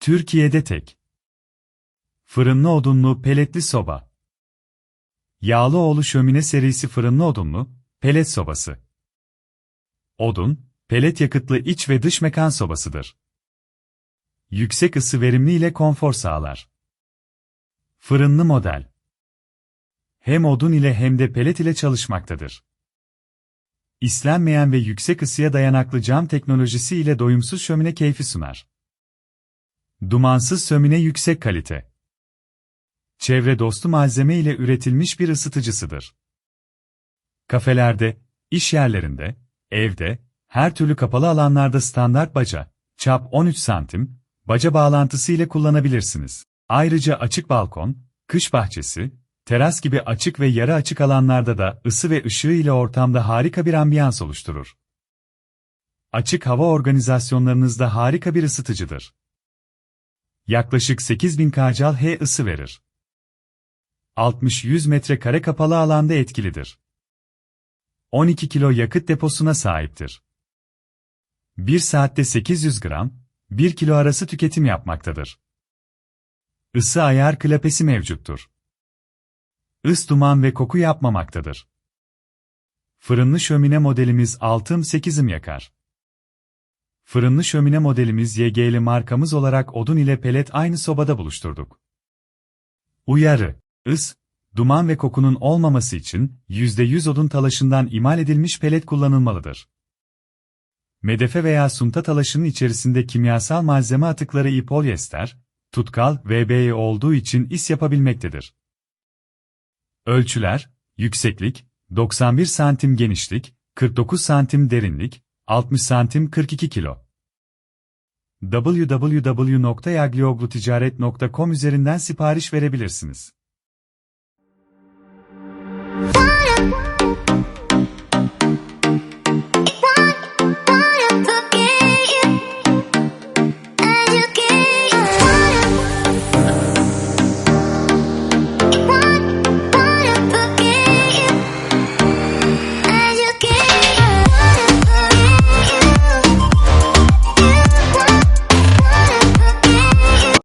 Türkiye'de tek. Fırınlı odunlu peletli soba. Yağlıoğlu şömine serisi fırınlı odunlu, pelet sobası. Odun, pelet yakıtlı iç ve dış mekan sobasıdır. Yüksek ısı verimli ile konfor sağlar. Fırınlı model. Hem odun ile hem de pelet ile çalışmaktadır. İslenmeyen ve yüksek ısıya dayanaklı cam teknolojisi ile doyumsuz şömine keyfi sunar. Dumansız şömine yüksek kalite. Çevre dostu malzeme ile üretilmiş bir ısıtıcısıdır. Kafelerde, iş yerlerinde, evde, her türlü kapalı alanlarda standart baca, çap 13 santim, baca bağlantısı ile kullanabilirsiniz. Ayrıca açık balkon, kış bahçesi, teras gibi açık ve yarı açık alanlarda da ısı ve ışığı ile ortamda harika bir ambiyans oluşturur. Açık hava organizasyonlarınızda harika bir ısıtıcıdır. Yaklaşık 8000 kcal H ısı verir. 60-100 metrekare kapalı alanda etkilidir. 12 kilo yakıt deposuna sahiptir. 1 saatte 800 gram, 1 kilo arası tüketim yapmaktadır. Isı ayar klepesi mevcuttur. Is duman ve koku yapmamaktadır. Fırınlı şömine modelimiz 6'ım-8'im yakar. Fırınlı şömine modelimiz YG'li markamız olarak odun ile pelet aynı sobada buluşturduk. Uyarı Is, duman ve kokunun olmaması için %100 odun talaşından imal edilmiş pelet kullanılmalıdır. Medefe veya sunta talaşının içerisinde kimyasal malzeme atıkları ipolyester, tutkal, VBE olduğu için is yapabilmektedir. Ölçüler, yükseklik, 91 santim genişlik, 49 santim derinlik, 60 santim 42 kilo. www.yaglioglu üzerinden sipariş verebilirsiniz.